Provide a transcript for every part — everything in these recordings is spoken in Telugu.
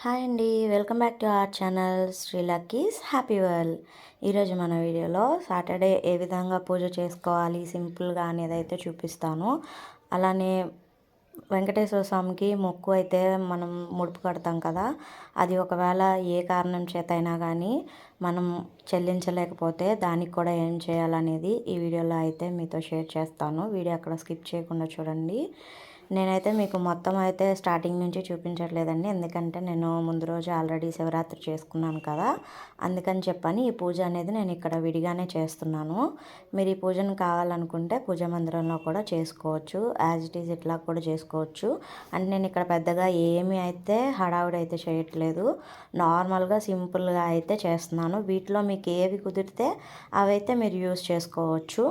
హాయ్ అండి welcome back to our channel Sri lucky's. Happy world. ఈరోజు మన వీడియోలో సాటర్డే ఏ విధంగా పూజ చేసుకోవాలి సింపుల్గా అనేది అయితే చూపిస్తాను. అలానే వెంకటేశ్వర స్వామికి మొక్కు అయితే మనం ముడుపు కడతాం కదా అది ఒకవేళ ఏ కారణం చేత అయినా కానీ మనం చెల్లించలేకపోతే దానికి కూడా ఏం చేయాలనేది ఈ వీడియోలో అయితే మీతో షేర్ చేస్తాను. వీడియో అక్కడ స్కిప్ చేయకుండా చూడండి. నేనైతే మీకు మొత్తం అయితే స్టార్టింగ్ నుంచి చూపించట్లేదండి. ఎందుకంటే నేను ముందు రోజు ఆల్రెడీ శివరాత్రి చేసుకున్నాను కదా. అందుకని చెప్పని ఈ పూజ అనేది నేను ఇక్కడ విడిగానే చేస్తున్నాను. మీరు ఈ పూజను కావాలనుకుంటే పూజ మందిరంలో కూడా చేసుకోవచ్చు. యాజ్ ఇట్ ఈజ్ ఇట్లా కూడా చేసుకోవచ్చు. అంటే నేను ఇక్కడ పెద్దగా ఏమీ అయితే హడావుడి అయితే చేయట్లేదు. నార్మల్గా సింపుల్గా అయితే చేస్తున్నాను. వీటిలో మీకు ఏవి కుదిరితే అవైతే మీరు యూస్ చేసుకోవచ్చు.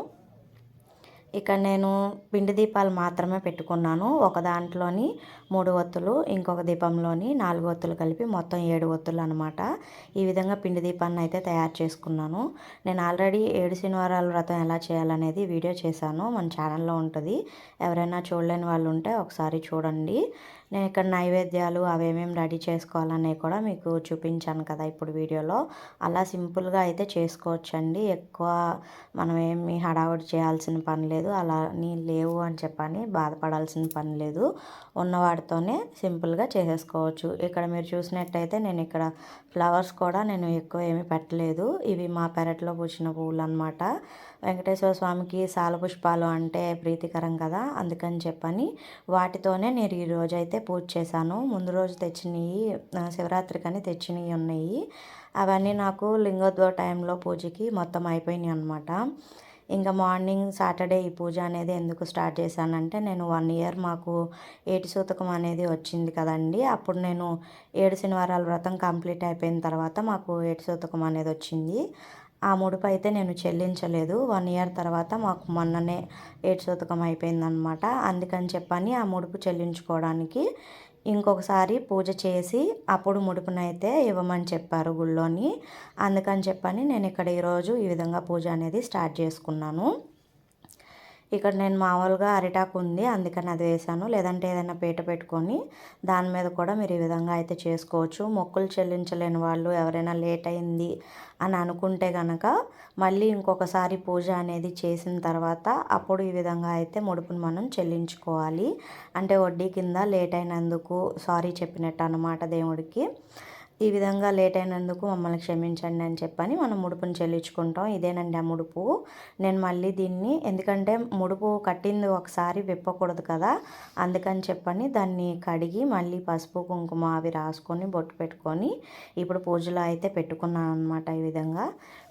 ఇక్కడ నేను పిండి దీపాలు మాత్రమే పెట్టుకున్నాను. ఒక దాంట్లోని మూడు ఒత్తులు ఇంకొక దీపంలోని నాలుగు ఒత్తులు కలిపి మొత్తం ఏడు ఒత్తులు అనమాట ఈ విధంగా పిండి దీపాన్ని అయితే తయారు చేసుకున్నాను. నేను ఆల్రెడీ ఏడు శనివారాల వ్రతం ఎలా చేయాలనేది వీడియో చేశాను. మన ఛానల్లో ఉంటుంది. ఎవరైనా చూడలేని వాళ్ళు ఉంటే ఒకసారి చూడండి. నేను ఇక్కడ నైవేద్యాలు అవేమేమి రెడీ చేసుకోవాలనేవి కూడా మీకు చూపించాను కదా ఇప్పుడు వీడియోలో. అలా సింపుల్గా అయితే చేసుకోవచ్చండి. ఎక్కువ మనం ఏమి హడావుడి చేయాల్సిన పని లేదు. అలా నీ లేవు అని చెప్పని బాధపడాల్సిన పని లేదు. ఉన్నవాటితోనే సింపుల్గా చేసేసుకోవచ్చు. ఇక్కడ మీరు చూసినట్టయితే నేను ఇక్కడ ఫ్లవర్స్ కూడా నేను ఎక్కువ ఏమి పెట్టలేదు. ఇవి మా పెరట్లో పూసిన పువ్వులు అనమాట వెంకటేశ్వర స్వామికి సాల పుష్పాలు అంటే ప్రీతికరం కదా అందుకని చెప్పని వాటితోనే నేను ఈరోజు అయితే పూజ చేశాను. ముందు రోజు తెచ్చినవి శివరాత్రి కానీ తెచ్చినవి ఉన్నాయి. అవన్నీ నాకు లింగోద్భవ టైంలో పూజకి మొత్తం అయిపోయినాయి అనమాట ఇంకా మార్నింగ్ సాటర్డే ఈ పూజ అనేది ఎందుకు స్టార్ట్ చేశానంటే నేను వన్ ఇయర్ మాకు ఏటి సూతకం అనేది వచ్చింది కదండి. అప్పుడు నేను ఏడు శనివారాల వ్రతం కంప్లీట్ అయిపోయిన తర్వాత మాకు ఏటి సూతకం అనేది వచ్చింది. ఆ ముడుపు అయితే నేను చెల్లించలేదు. వన్ ఇయర్ తర్వాత మాకు మొన్ననే ఏడ్సోతకం అయిపోయిందనమాట అందుకని చెప్పని ఆ ముడుపు చెల్లించుకోవడానికి ఇంకొకసారి పూజ చేసి అప్పుడు ముడుపునైతే ఇవ్వమని చెప్పారు గుళ్ళోని. అందుకని చెప్పని నేను ఇక్కడ ఈరోజు ఈ విధంగా పూజ అనేది స్టార్ట్ చేసుకున్నాను. ఇక్కడ నేను మామూలుగా అరిటాకు ఉంది అందుకని అది వేసాను. లేదంటే ఏదైనా పీట పెట్టుకొని దాని మీద కూడా మీరు ఈ విధంగా అయితే చేసుకోవచ్చు. మొక్కులు చెల్లించలేని వాళ్ళు ఎవరైనా లేట్ అయింది అని అనుకుంటే కనుక మళ్ళీ ఇంకొకసారి పూజ అనేది చేసిన తర్వాత అప్పుడు ఈ విధంగా అయితే ముడుపును మనం చెల్లించుకోవాలి. అంటే వడ్డీ కింద లేట్ అయినందుకు సారీ చెప్పినట్టు అనమాట దేవుడికి. ఈ విధంగా లేట్ అయినందుకు మమ్మల్ని క్షమించండి అని చెప్పని మనం ముడుపుని చెల్లించుకుంటాం. ఇదేనండి ఆ ముడుపు. నేను మళ్ళీ దీన్ని ఎందుకంటే ముడుపు కట్టింది ఒకసారి విప్పకూడదు కదా. అందుకని చెప్పని దాన్ని కడిగి మళ్ళీ పసుపు కుంకుమ అవి రాసుకొని బొట్టు పెట్టుకొని ఇప్పుడు పూజలో అయితే పెట్టుకున్నాను అనమాట ఈ విధంగా.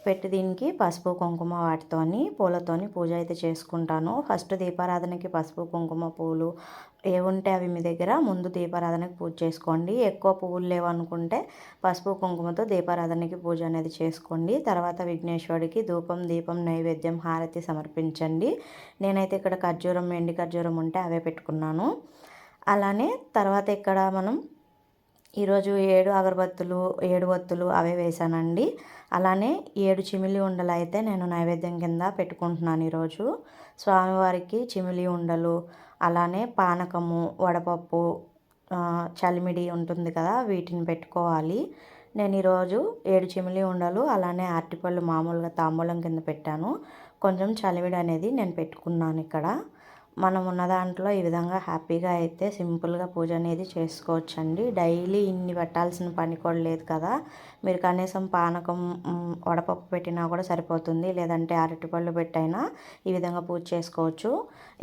పెట్టి దీనికి పసుపు కుంకుమ వాటితోని పూలతోని పూజ అయితే చేసుకుంటాను. ఫస్ట్ దీపారాధనకి పసుపు కుంకుమ పూలు ఏవుంటే అవి మీ దగ్గర ముందు దీపారాధనకి పూజ చేసుకోండి. ఎక్కువ పువ్వులు లేవనుకుంటే పసుపు కుంకుమతో దీపారాధనకి పూజ అనేది చేసుకోండి. తర్వాత విఘ్నేశ్వరుడికి ధూపం దీపం నైవేద్యం హారతి సమర్పించండి. నేనైతే ఇక్కడ ఖర్జూరం ఎండి ఖర్జూరం ఉంటే అవే పెట్టుకున్నాను. అలానే తర్వాత ఇక్కడ మనం ఈరోజు ఏడు అగరబత్తులు ఏడు వత్తులు అవే వేసానండి అలానే ఏడు చిమిలి ఉండలు అయితే నేను నైవేద్యం కింద పెట్టుకుంటున్నాను ఈరోజు. స్వామివారికి చిమిలి ఉండలు అలానే పానకము వడపప్పు చలిమిడి ఉంటుంది కదా వీటిని పెట్టుకోవాలి. నేను ఈరోజు ఏడు చిమిలి ఉండలు అలానే అరటిపళ్ళు మామూలుగా తాంబూలం కింద పెట్టాను. కొంచెం చలిమిడి అనేది నేను పెట్టుకున్నాను ఇక్కడ. మనం ఉన్న దాంట్లో ఈ విధంగా హ్యాపీగా అయితే సింపుల్గా పూజ అనేది చేసుకోవచ్చండి. డైలీ ఇన్ని పెట్టాల్సిన పని కూడా లేదు కదా. మీరు కనీసం పానకం వడపప్పు పెట్టినా కూడా సరిపోతుంది. లేదంటే అరటిపళ్ళు పెట్టైనా ఈ విధంగా పూజ చేసుకోవచ్చు.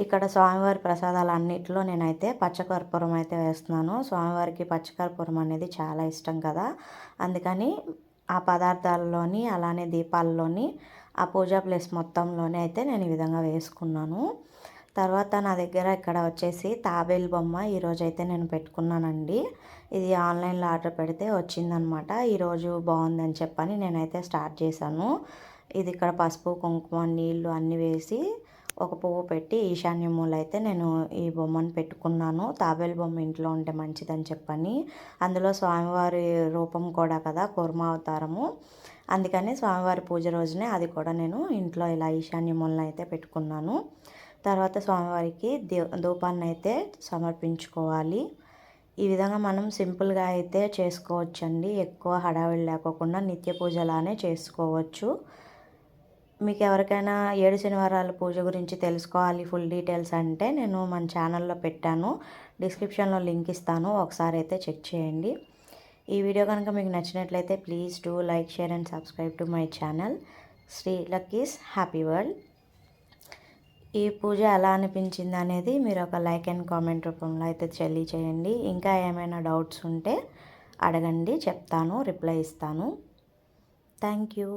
ఇక్కడ స్వామివారి ప్రసాదాలు అన్నింటిలో నేనైతే పచ్చకర్పూరం అయితే వేస్తున్నాను. స్వామివారికి పచ్చకర్పూరం అనేది చాలా ఇష్టం కదా. అందుకని ఆ పదార్థాల్లోని అలానే దీపాల్లోని ఆ పూజా ప్లేస్ మొత్తంలోనే అయితే నేను ఈ విధంగా వేసుకున్నాను. తర్వాత నా దగ్గర ఇక్కడ వచ్చేసి తాబేలు బొమ్మ ఈరోజు అయితే నేను పెట్టుకున్నానండి. ఇది ఆన్లైన్లో ఆర్డర్ పెడితే వచ్చిందనమాట. ఈరోజు బాగుందని చెప్పని నేనైతే స్టార్ట్ చేశాను. ఇది ఇక్కడ పసుపు కుంకుమ నీళ్ళు అన్నీ వేసి ఒక పువ్వు పెట్టి ఈశాన్య మూల అయితే నేను ఈ బొమ్మను పెట్టుకున్నాను. తాబేలు బొమ్మ ఇంట్లో ఉంటే మంచిదని చెప్పని అందులో స్వామివారి రూపం కూడా కదా కుర్మ అవతారము. అందుకని స్వామివారి పూజ రోజునే అది కూడా నేను ఇంట్లో ఇలా ఈశాన్య మూలన అయితే పెట్టుకున్నాను. తర్వాత స్వామివారికి ధూపాన్ని అయితే సమర్పించుకోవాలి. ఈ విధంగా మనం సింపుల్గా అయితే చేసుకోవచ్చండి. ఎక్కువ హడావిడి లేకోకుండా నిత్య పూజలానే చేసుకోవచ్చు. మీకు ఎవరికైనా ఏడు శనివారాల పూజ గురించి తెలుసుకోవాలి ఫుల్ డీటెయిల్స్ అంటే నేను మన ఛానల్లో పెట్టాను. డిస్క్రిప్షన్లో లింక్ ఇస్తాను. ఒకసారి అయితే చెక్ చేయండి. ఈ వీడియో కనుక మీకు నచ్చినట్లయితే please do like share and subscribe to my channel. Sri lucky's happy world. ఈ పూజ ఎలా అనిపించింది అనేది మీరు ఒక లైక్ అండ్ కామెంట్ రూపంలో అయితే తెలియచేయండి. ఇంకా ఏమైనా డౌట్స్ ఉంటే అడగండి చెప్తాను రిప్లై ఇస్తాను. Thank you.